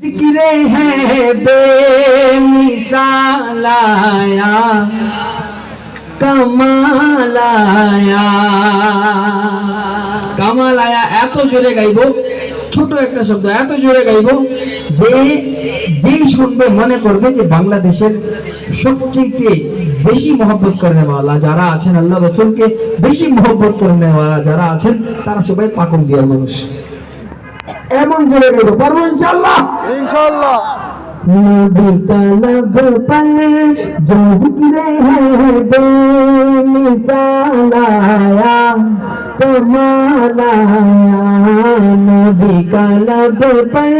जिक्र है बेमिसाल आया কামাল আয়া কামাল আয়া এত জোরে গাইবো ছোট একটা শব্দ এত জোরে গাইবো যে যেই শুনবে মনে করবে যে বাংলাদেশের সবচেয়ে বেশি মহব্বত করনে वाला যারা আছেন আল্লাহ রসুলকে বেশি মহব্বত করনে वाला যারা আছেন তারা সবাই পাকন দিয়ার মানুষ এমন জোরে গাইবো পারবো ইনশাআল্লাহ ইনশাআল্লাহ नबी का लब पर जो जिक्र है बेमिसाल आया कमाल आया नबी का लब पर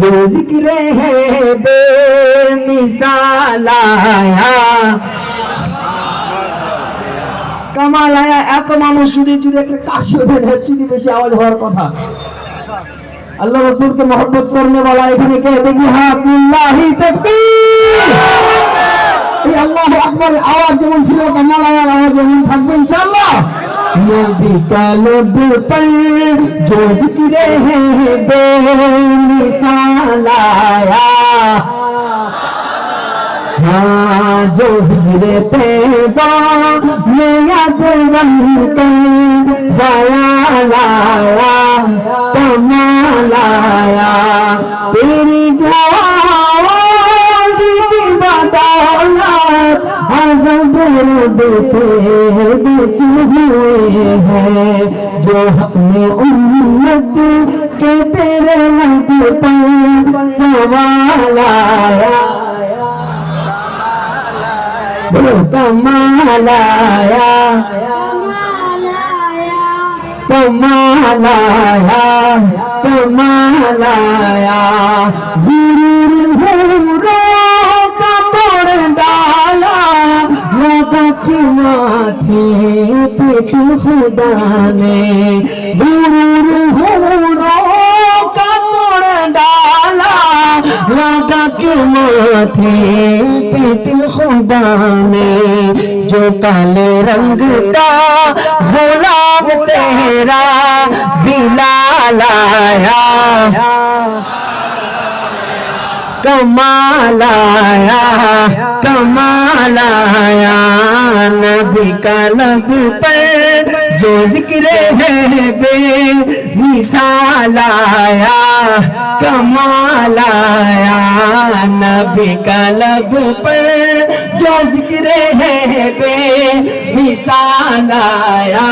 जो जिक्र है बेमिसाल आया কামাল আয়া এত মানুষ যদি যদি একটা কাশি ওদের যদি বেশি আওয়াজ হওয়ার কথা আল্লাহ রসুলকে মহব্বত করনে वाला এখানে কে দেখি হাত লিল্লাহি তাকবীর এই আল্লাহু আকবার আওয়াজ যেমন ছিল কামাল আয়ার আওয়াজ যেমন থাকবে ইনশাআল্লাহ নবী का लब पर जो जिक्र है बेमिसाल आया हाँ जो हिजरे तैबा में याद रंग ख्याल आया कमाल بنایا تیری سے بچ ہوئے ہیں۔ جو ہم امت کے تیرے لب پر سوال آیا۔ کمال آیا۔ তোমালায়া তোমালায়া। গুরুর ঘুরো কাপড় ডালা রগতি মাথে পেটু খুদানে গুরুর ঘুরো কাপড় ডালা রগতি মাথে दिल खुदा में जो काले रंग का गुलाब तेरा बिला लाया कमालाया नबी का लब पर जो ज़िक्र है बे मिसाल आया कमाल आया नबी का लब पर जो जिक्र है बे मिसाल आया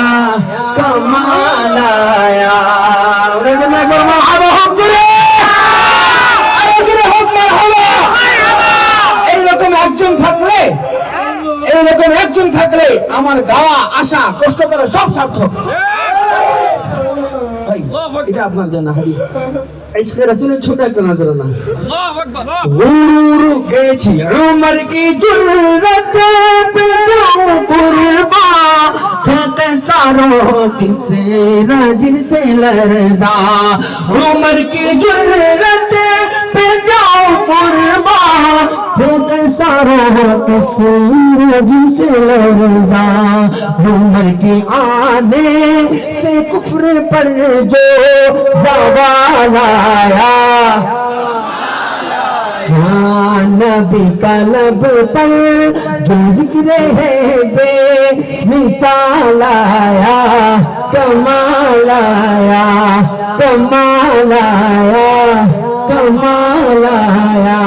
कमाल आया এইরকম একজন থাকলে এইরকম একজন থাকলে আমার গাওয়া আশা কষ্ট করা সব সার্থক ভাই, এটা আপনার জন্য হাদিস इसके रसूल छोटा एक नज़र ना गेछी उमर की जुर्रत पे जाऊँ कुर्बा फेंक सारो किसे राजिन से लरजा उमर की जुर्रत पे जाऊँ कुर्बा फेंक सारो किसे राजिन से लरजा उमर के आने से कुफर पर जो जवाल आया हाँ, नबी का लब पर जो जिक्र है बे मिसाल आया कमाल आया कमाल आया कमाल आया